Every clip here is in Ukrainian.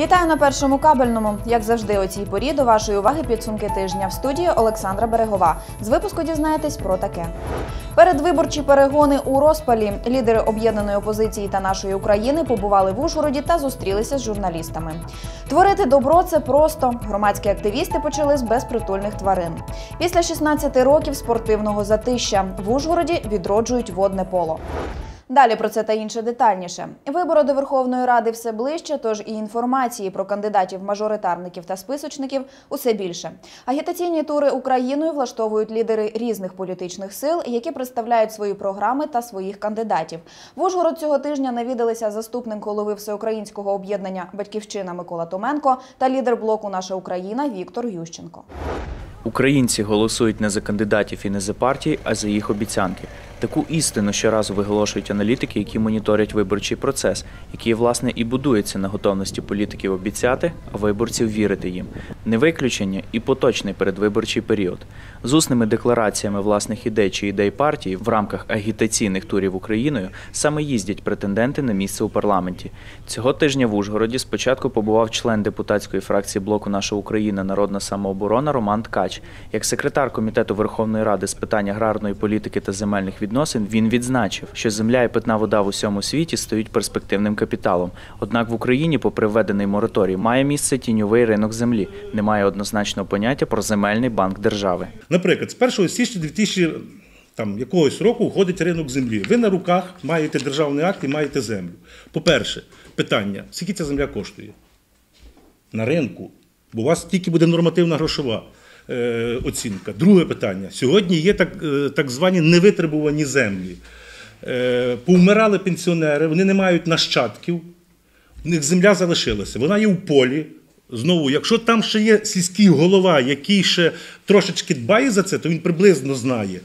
Вітаю на першому кабельному. Як завжди, о цій порі до вашої уваги підсумки тижня в студії Олександра Берегова. З випуску дізнаєтесь про таке. Передвиборчі перегони у розпалі. Лідери об'єднаної опозиції та нашої України побували в Ужгороді та зустрілися з журналістами. Творити добро це просто. Громадські активісти почали з безпритульних тварин. Після 16 років спортивного затища в Ужгороді відроджують водне поло. Далі про це та інше детальніше. Вибори до Верховної Ради все ближче, тож і інформації про кандидатів, мажоритарників та списочників усе більше. Агітаційні тури Україною влаштовують лідери різних політичних сил, які представляють свої програми та своїх кандидатів. В Ужгород цього тижня навідалися заступник голови всеукраїнського об'єднання Батьківщина Микола Томенко та лідер блоку Наша Україна Віктор Ющенко. Українці голосують не за кандидатів і не за партії, а за їх обіцянки. Таку істину щоразу виголошують аналітики, які моніторять виборчий процес, який власне і будується на готовності політиків обіцяти, а виборців вірити їм. Не виключення і поточний передвиборчий період. З усними деклараціями власних ідей чи ідей партії в рамках агітаційних турів Україною саме їздять претенденти на місце у парламенті. Цього тижня в Ужгороді спочатку побував член депутатської фракції блоку Наша Україна Народна самооборона Роман Ткач. Як секретар комітету Верховної Ради з питань аграрної політики та земельних відносин він відзначив, що земля і питна вода в усьому світі стають перспективним капіталом. Однак в Україні, попри введений мораторій, має місце тіньовий ринок землі. Немає однозначного поняття про земельний банк держави. Наприклад, з 1 січня 2000 там, якогось року входить ринок землі. Ви на руках маєте державний акт і маєте землю. По-перше, питання: скільки ця земля коштує? На ринку. Бо у вас тільки буде нормативна грошова оцінка. Друге питання. Сьогодні є так, е, так звані невитребувані землі. Е, повмирали пенсіонери, вони не мають нащадків, в них земля залишилася. Вона є в полі. Знову, якщо там ще є сільський голова, який ще трошечки дбає за це, то він приблизно знає.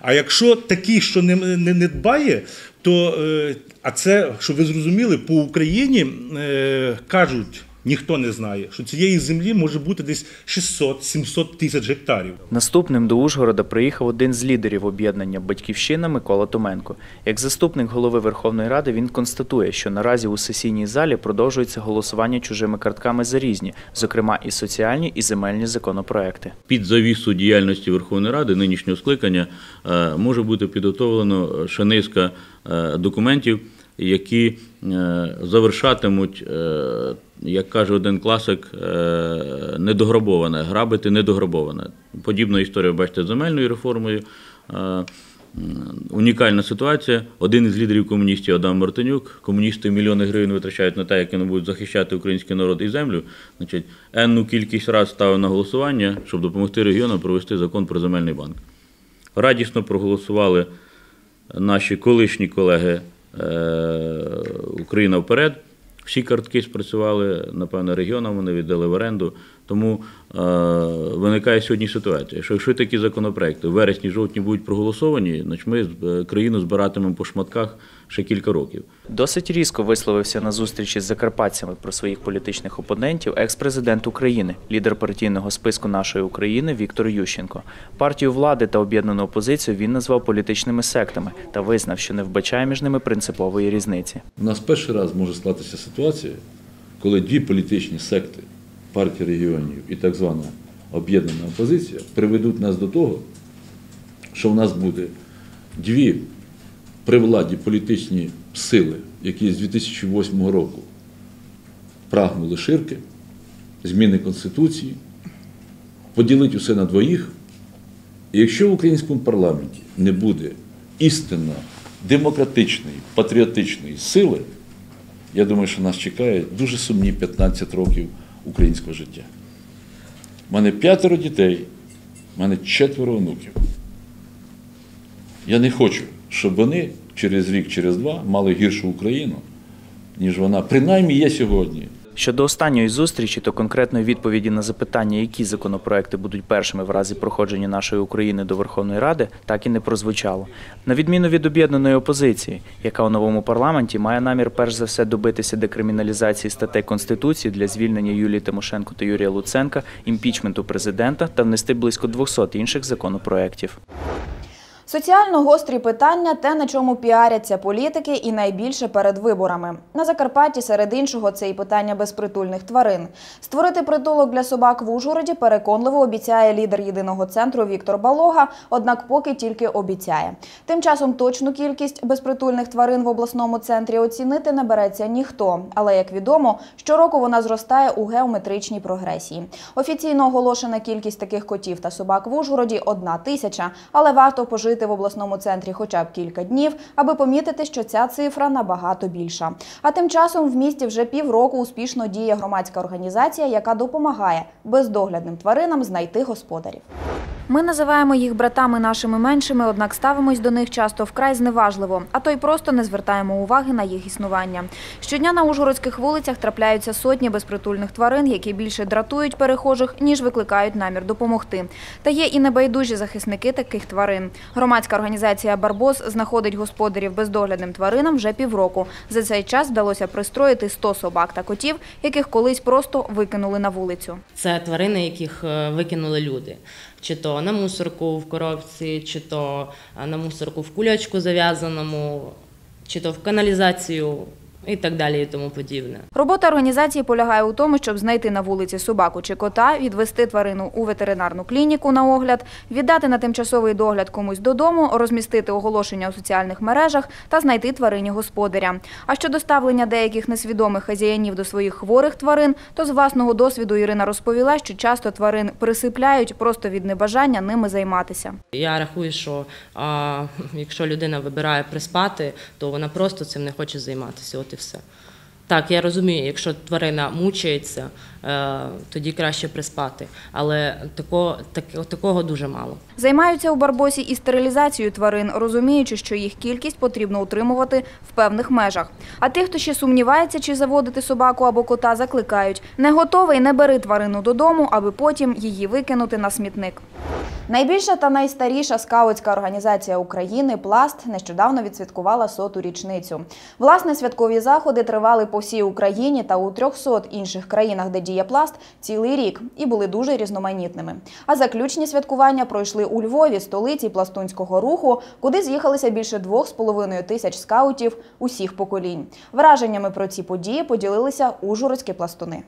А якщо такий, що не, не, не дбає, то е, а це, щоб ви зрозуміли, по Україні е, кажуть, ніхто не знає, що цієї землі може бути десь 600-700 тисяч гектарів. Наступним до Ужгорода приїхав один з лідерів об'єднання Батьківщина Микола Томенко. Як заступник голови Верховної Ради він констатує, що наразі у сесійній залі продовжується голосування чужими картками за різні, зокрема і соціальні, і земельні законопроекти. Під завісу діяльності Верховної Ради нинішнього скликання е, може бути підготовлено ще низка е, документів, які е, завершатимуть, як каже один класик, е, недограбоване, грабити недограбоване. Подібна історія, бачите, земельною реформою. Е, Унікальна ситуація. Один із лідерів комуністів Адам Мартинюк. Комуністи мільйони гривень витрачають на те, як вони будуть захищати український народ і землю. Значить, енну кількість разів ставив на голосування, щоб допомогти регіонам провести закон про земельний банк. Радісно проголосували наші колишні колеги е, Україна вперед. Всі картки спрацювали, напевно, регіонам вони віддали в оренду. Тому е, виникає сьогодні ситуація, що якщо такі законопроекти в вересні-жовтні будуть проголосовані, значить ми е, країну збиратимемо по шматках ще кілька років. Досить різко висловився на зустрічі з закарпатцями про своїх політичних опонентів екс-президент України, лідер партійного списку нашої України Віктор Ющенко. Партію влади та об'єднану опозицію він назвав політичними сектами та визнав, що не вбачає між ними принципової різниці. У нас перший раз може склатися ситуація, коли дві політичні секти, партії регіонів і так звана об'єднана опозиція приведуть нас до того, що в нас буде дві при владі політичні сили, які з 2008 року прагнули ширки, зміни Конституції, поділити усе на двоїх. І якщо в українському парламенті не буде істинно демократичної, патріотичної сили, я думаю, що нас чекає дуже сумні 15 років українського життя. У мене п'ятеро дітей, у мене четверо онуків. Я не хочу, щоб вони через рік, через два мали гіршу Україну, ніж вона принаймні є сьогодні. Щодо останньої зустрічі, то конкретної відповіді на запитання, які законопроекти будуть першими в разі проходження нашої України до Верховної Ради, так і не прозвучало. На відміну від об'єднаної опозиції, яка у новому парламенті має намір перш за все добитися декриміналізації статей Конституції для звільнення Юлії Тимошенко та Юрія Луценка, імпічменту президента та внести близько 200 інших законопроєктів. Соціально гострі питання те, на чому піаряться політики, і найбільше перед виборами. На Закарпатті, серед іншого, це і питання безпритульних тварин. Створити притулок для собак в Ужгороді переконливо обіцяє лідер єдиного центру Віктор Балога, однак поки тільки обіцяє. Тим часом точну кількість безпритульних тварин в обласному центрі оцінити не береться ніхто. Але як відомо, щороку вона зростає у геометричній прогресії. Офіційно оголошена кількість таких котів та собак в Ужгороді одна тисяча, але варто пожити в обласному центрі хоча б кілька днів, аби помітити, що ця цифра набагато більша. А тим часом в місті вже півроку успішно діє громадська організація, яка допомагає бездоглядним тваринам знайти господарів. Ми називаємо їх братами нашими меншими, однак ставимось до них часто вкрай зневажливо, а то й просто не звертаємо уваги на їх існування. Щодня на ужгородських вулицях трапляються сотні безпритульних тварин, які більше дратують перехожих, ніж викликають намір допомогти. Та є і небайдужі захисники таких тварин. Громадська організація Барбос знаходить господарів бездоглядним тваринам вже півроку. За цей час вдалося пристроїти 100 собак та котів, яких колись просто викинули на вулицю. Це тварини, яких е, викинули люди. Чи то на мусорку в коробці, чи то на мусорку в кульочку зав'язаному, чи то в каналізацію і так далі, і тому подібне. Робота організації полягає у тому, щоб знайти на вулиці собаку чи кота, відвести тварину у ветеринарну клініку на огляд, віддати на тимчасовий догляд комусь додому, розмістити оголошення у соціальних мережах та знайти тварині господаря. А щодо ставлення деяких несвідомих хазяїнів до своїх хворих тварин, то з власного досвіду Ірина розповіла, що часто тварин присипляють просто від небажання ними займатися. Я рахую, що а, якщо людина вибирає приспати, то вона просто цим не хоче займатися. От і все. Так, я розумію, якщо тварина мучається, е, тоді краще приспати. Але такого, так, такого дуже мало. Займаються у Барбосі і стерилізацією тварин, розуміючи, що їх кількість потрібно утримувати в певних межах. А тих, хто ще сумнівається, чи заводити собаку або кота, закликають – не готовий, не бери тварину додому, аби потім її викинути на смітник. Найбільша та найстаріша скаутська організація України «Пласт» нещодавно відсвяткувала соту річницю. Власне, святкові заходи тривали по всій Україні та у 300 інших країнах, де діє «Пласт», цілий рік і були дуже різноманітними. А заключні святкування пройшли у Львові, столиці пластунського руху, куди з'їхалися більше двох з половиною тисяч скаутів усіх поколінь. Враженнями про ці події поділилися ужгородські пластуни.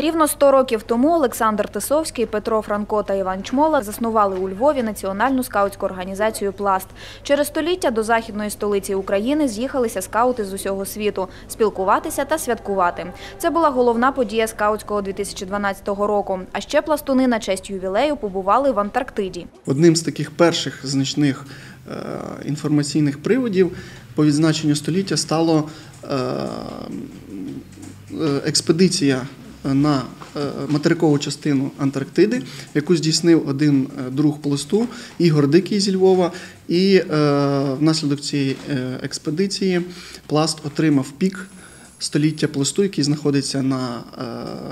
Рівно 100 років тому Олександр Тисовський, Петро Франко та Іван Чмола заснували у Львові національну скаутську організацію Пласт. Через століття до західної столиці України з'їхалися скаути з усього світу спілкуватися та святкувати. Це була головна подія скаутського 2012 року. А ще пластуни на честь ювілею побували в Антарктиді. Одним з таких перших значних е, інформаційних приводів по відзначенню століття стало е, е, експедиція на е, материкову частину Антарктиди, яку здійснив один е, друг пласту Ігор Дикий зі Львова. І е, внаслідок цієї експедиції пласт отримав пік століття пласту, який знаходиться на е,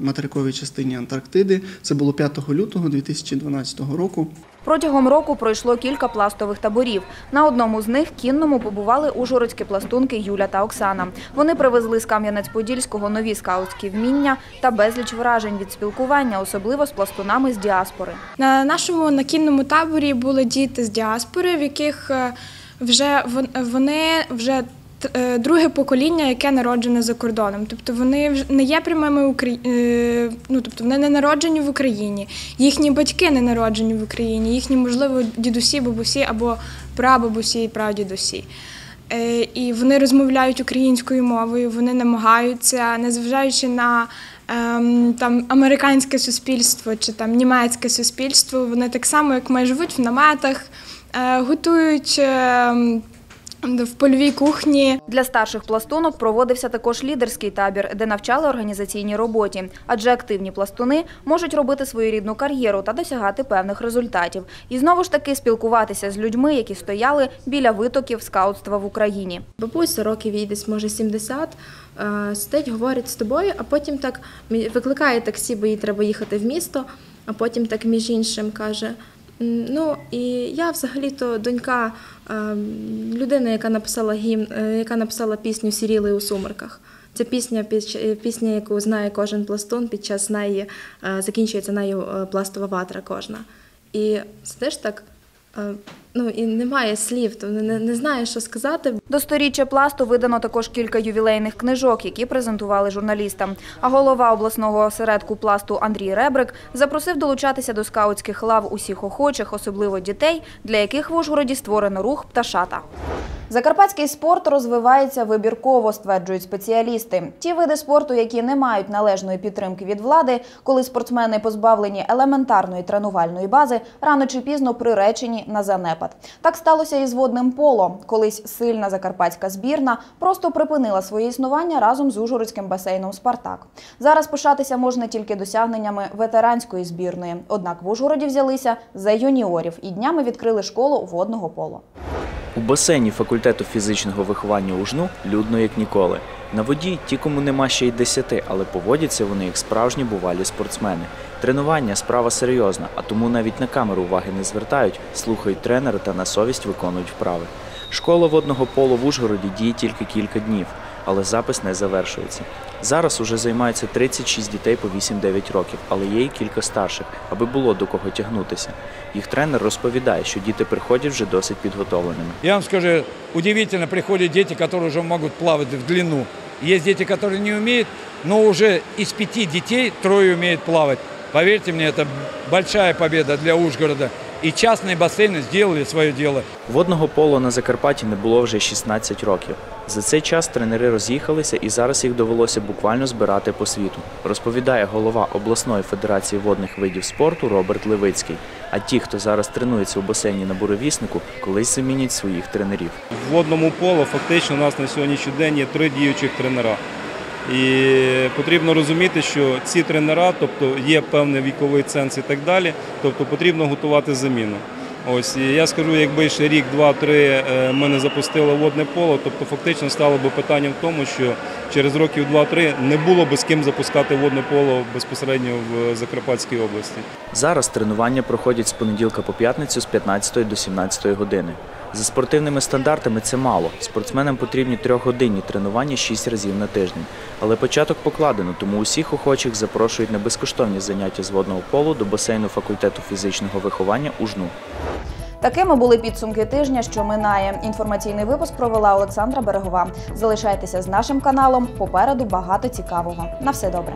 материковій частині Антарктиди. Це було 5 лютого 2012 року. Протягом року пройшло кілька пластових таборів. На одному з них кінному побували ужгородські пластунки Юля та Оксана. Вони привезли з Кам'янець-Подільського нові скаутські вміння та безліч вражень від спілкування, особливо з пластунами з діаспори. На нашому накінному таборі були діти з діаспори, в яких е, вже вони вже друге покоління, яке народжене за кордоном. Тобто вони не є прямими Украї... е, ну, тобто вони не народжені в Україні. Їхні батьки не народжені в Україні, їхні, можливо, дідусі, бабусі або прабабусі і прадідусі. Е, І вони розмовляють українською мовою, вони намагаються, незважаючи на ем, там американське суспільство чи там німецьке суспільство, вони так само, як ми живуть в наметах, е, готують ем, в польовій кухні. Для старших пластунок проводився також лідерський табір, де навчали організаційній роботі. Адже активні пластуни можуть робити свою рідну кар'єру та досягати певних результатів. І знову ж таки спілкуватися з людьми, які стояли біля витоків скаутства в Україні. Бабуся років їй десь може 70, е, сидить, говорить з тобою, а потім так викликає таксі, бо їй треба їхати в місто, а потім так між іншим каже. «М, Ну і я взагалі-то донька е, людини, яка написала гімн, е, яка написала пісню Сіріли у сумерках. Це пісня, пісня, яку знає кожен пластун. Під час неї е, закінчується нею е, пластова ватра кожна. І сидиш так, ну і немає слів, то не, не знаю, що сказати. До сторіччя пласту видано також кілька ювілейних книжок, які презентували журналістам. А голова обласного осередку пласту Андрій Ребрик запросив долучатися до скаутських лав усіх охочих, особливо дітей, для яких в Ужгороді створено рух пташата. Закарпатський спорт розвивається вибірково, стверджують спеціалісти. Ті види спорту, які не мають належної підтримки від влади, коли спортсмени позбавлені елементарної тренувальної бази, рано чи пізно приречені на занепад. Так сталося і з водним поло. Колись сильна закарпатська збірна просто припинила своє існування разом з Ужгородським басейном Спартак. Зараз пишатися можна тільки досягненнями ветеранської збірної. Однак в Ужгороді взялися за юніорів і днями відкрили школу водного поло. У басейні факультету фізичного виховання УЖНУ людно як ніколи. На воді ті, кому нема ще й десяти, але поводяться вони як справжні бувалі спортсмени. Тренування справа серйозна, а тому навіть на камеру уваги не звертають, слухають тренера та на совість виконують вправи. Школа водного полу в Ужгороді діє тільки кілька днів, але запис не завершується. Зараз уже займаються 36 дітей по 8-9 років, але є й кілька старших, аби було до кого тягнутися. Їх тренер розповідає, що діти приходять вже досить підготовленими. Я вам скажу, удивительно приходят дети, которые уже могут плавать в длину. Есть дети, которые не умеют, но уже из пяти детей трое умеют плавать. Поверьте мне, это большая победа для Ужгорода. И частные бассейны сделали свое дело. Водного поло на Закарпатті не було вже 16 років. За цей час тренери роз'їхалися і зараз їх довелося буквально збирати по світу. Розповідає голова обласної федерації водних видів спорту Роберт Левицький. А ті, хто зараз тренується у басейні на буревіснику, колись замінять своїх тренерів. В водному поло фактично у нас на сьогоднішній день є три діючих тренера. І потрібно розуміти, що ці тренера, тобто є певний віковий ценз і так далі, тобто потрібно готувати заміну. Ось і я скажу, якби ще рік, два, три е, ми не запустили водне поло, тобто фактично стало би питанням в тому, що через років два-три не було би з ким запускати водне поло безпосередньо в Закарпатській області. Зараз тренування проходять з понеділка по п'ятницю з 15 до 17 години. За спортивними стандартами це мало. Спортсменам потрібні трьохгодинні тренування 6 разів на тиждень. Але початок покладено, тому усіх охочих запрошують на безкоштовні заняття з водного полу до басейну факультету фізичного виховання УЖНУ. Такими були підсумки тижня, що минає. Інформаційний випуск провела Олександра Берегова. Залишайтеся з нашим каналом. Попереду багато цікавого. На все добре.